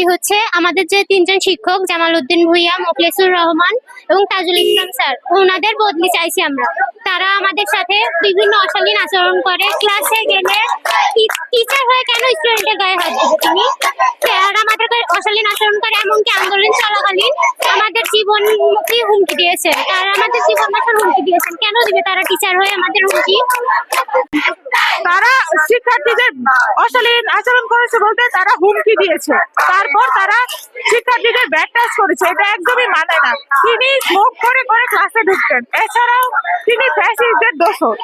দাবি হচ্ছে আমাদের যে তিনজন শিক্ষক জামাল উদ্দিন ভুইয়া মোখলেসুর রহমান এবং তাজুল ইসলাম স্যার। ওনাদের বদলি চাইছি আমরা। তারা আমাদের সাথে বিভিন্ন অশালীন আচরণ করে। ক্লাসে গেলে টিচার হয়ে কেন স্টুডেন্টের গায়ে হাত দেবে তুমি? তারা আমাদেরকে অশালীন আচরণ করে, এমনকি আন্দোলন চলাকালীন আমাদের জীবন মুখী হুমকি দিয়েছে। তারা আমাদের জীবন হুমকি দিয়েছেন। কেন দিবে তারা টিচার হয়ে আমাদের হুমকি? তারা শিক্ষার্থীদের অশালীন আচরণ করেছে বলতে তারা হুমকি দিয়েছে। তারপর তারা শিক্ষার্থীদের ব্যাট টাচ করেছে। এটা একদমই মানে না। তিনি স্মোক করে করে ক্লাসে ঢুকতেন। এছাড়াও তিনি ফ্যাসিস্টদের দোষর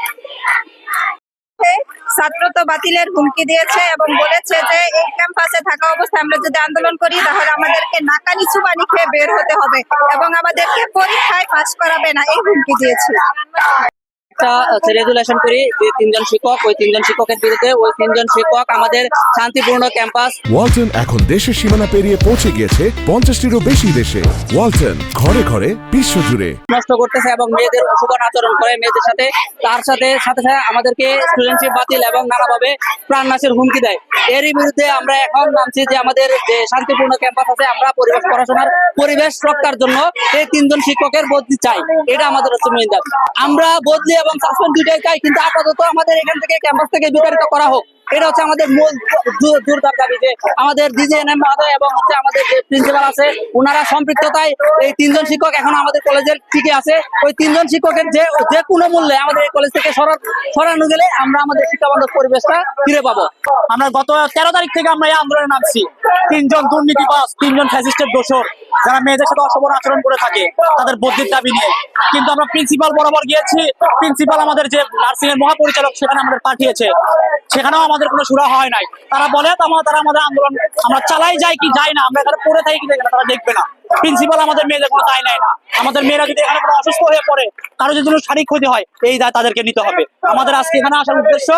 ছাত্রত্ব বাতিলের হুমকি দিয়েছে এবং বলেছে যে এই ক্যাম্পাসে থাকা অবস্থায় আমরা যদি আন্দোলন করি, তাহলে আমাদেরকে নাকানি চুবানি খেয়ে বের হতে হবে এবং আমাদেরকে পরীক্ষায় পাশ করাবে না। এই হুমকি দিয়েছে। একটা রেগুলেশন করি যে তিনজন শিক্ষক ওই তিনজন শিক্ষকের বিরুদ্ধে ওই তিনজন শিক্ষক আমাদের শান্তিপূর্ণ ক্যাম্পাস। ওয়ালটন এখন দেশের সীমানা পেরিয়ে পৌঁছে গিয়েছে পঞ্চাশটিরও বেশি দেশে। ওয়ালটন ঘরে ঘরে বিশ্বজুড়ে নষ্ট করতেছে এবং মেয়েদের অশুভন আচরণ করে মেয়েদের সাথে তার সাথে সাথে সাথে আমাদেরকে স্টুডেন্টশিপ বাতিল এবং নানাভাবে প্রাণনাশের হুমকি দেয়। এরই বিরুদ্ধে আমরা এখন নামছি যে আমাদের যে শান্তিপূর্ণ ক্যাম্পাস আছে আমরা পরিবেশ পড়াশোনার পরিবেশ রক্ষার জন্য এই তিনজন শিক্ষকের বদলি চাই। এটা আমাদের হচ্ছে মেইন দাবি। আমরা বদলি এবং সাসপেন্ড দুইটাই চাই কিন্তু আপাতত আমাদের এখান থেকে ক্যাম্পাস থেকে বিতাড়িত করা হোক। এটা হচ্ছে আমাদের মূল জোরদার দাবি যে আমাদের ডিজিএনএম মহোদয় এবং হচ্ছে আমাদের যে প্রিন্সিপাল আছে ওনারা সম্পৃক্ততায় এই তিনজন শিক্ষক এখন আমাদের কলেজের ঠিকই আছে। ওই তিনজন শিক্ষকের যে যে কোনো মূল্যে আমাদের এই কলেজ থেকে সরা- সরানো গেলে আমরা আমাদের শিক্ষা বান্ধব পরিবেশটা ফিরে পাবো। আমরা গত তেরো তারিখ থেকে আমরা এই আন্দোলনে নামছি। তিনজন দুর্নীতিবাস তিনজন ফ্যাসিস্টের দোষর। যারা মেয়েদের সাথে অসবর আচরণ করে থাকে, তাদের বদলির দাবি নিয়ে কিন্তু আমরা প্রিন্সিপাল বরাবর গিয়েছি। প্রিন্সিপাল আমাদের যে নার্সিং এর মহাপরিচালক, সেখানে আমাদের পাঠিয়েছে। সেখানেও আমাদের কোনো সুরা হয় নাই। তারা বলে তারা আমাদের আন্দোলন, আমরা চালাই যাই কি যাই না, আমরা এখানে পড়ে থাকি কি তারা দেখবে না। প্রিন্সিপাল আমাদের মেয়েদের কোনো দায় নেয় না। আমাদের মেয়েরা যদি এখানে কোনো অসুস্থ হয়ে পড়ে, কারও যদি কোনো শারীরিক ক্ষতি হয়, এই দায় তাদেরকে নিতে হবে। আমাদের আজকে এখানে আসার উদ্দেশ্য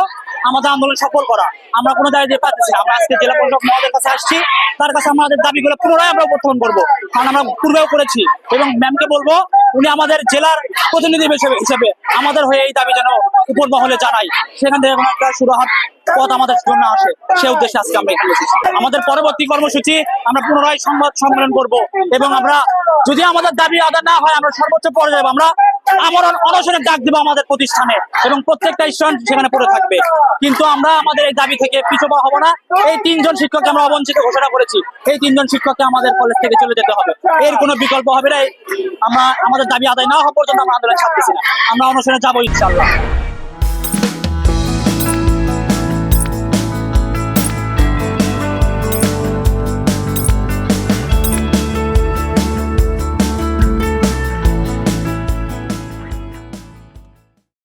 আমাদের আন্দোলন সফল করা। আমরা কোনো দায় দিয়ে পাচ্ছি আমরা আজকে জেলা পরিষদ মহোদয়ের কাছে আসছি। তার কাছে আমাদের দাবিগুলো পুনরায় আমরা উপস্থাপন করব। কারণ আমরা পূর্বেও করেছি এবং ম্যামকে বলব, উনি আমাদের জেলার প্রতিনিধি হিসেবে আমাদের হয়ে এই দাবি যেন উপর মহলে জানাই। সেখান থেকে একটা সুরাহাত পথ আমাদের জন্য আসে। সে উদ্দেশ্যে আজকে আমরা এখানে এসেছি। আমাদের পরবর্তী কর্মসূচি আমরা পুনরায় সংবাদ সম্মেলন করব এবং আমরা যদি আমাদের দাবি আদায় না হয়, আমরা সর্বোচ্চ পর্যায়ে আমরা আমরণ অনশনের ডাক দিব আমাদের প্রতিষ্ঠানে এবং প্রত্যেকটা স্টুডেন্ট সেখানে পড়ে থাকবে। কিন্তু আমরা আমাদের এই দাবি থেকে পিছু হব হব না। এই তিনজন শিক্ষককে আমরা অবঞ্চিত ঘোষণা করেছি। এই তিনজন শিক্ষককে আমাদের কলেজ থেকে চলে যেতে হবে। এর কোনো বিকল্প হবে না। আমরা আমাদের দাবি আদায় না হওয়া পর্যন্ত আমরা আন্দোলন ছাড়তেছি না। আমরা অনশনে যাব ইনশাল্লাহ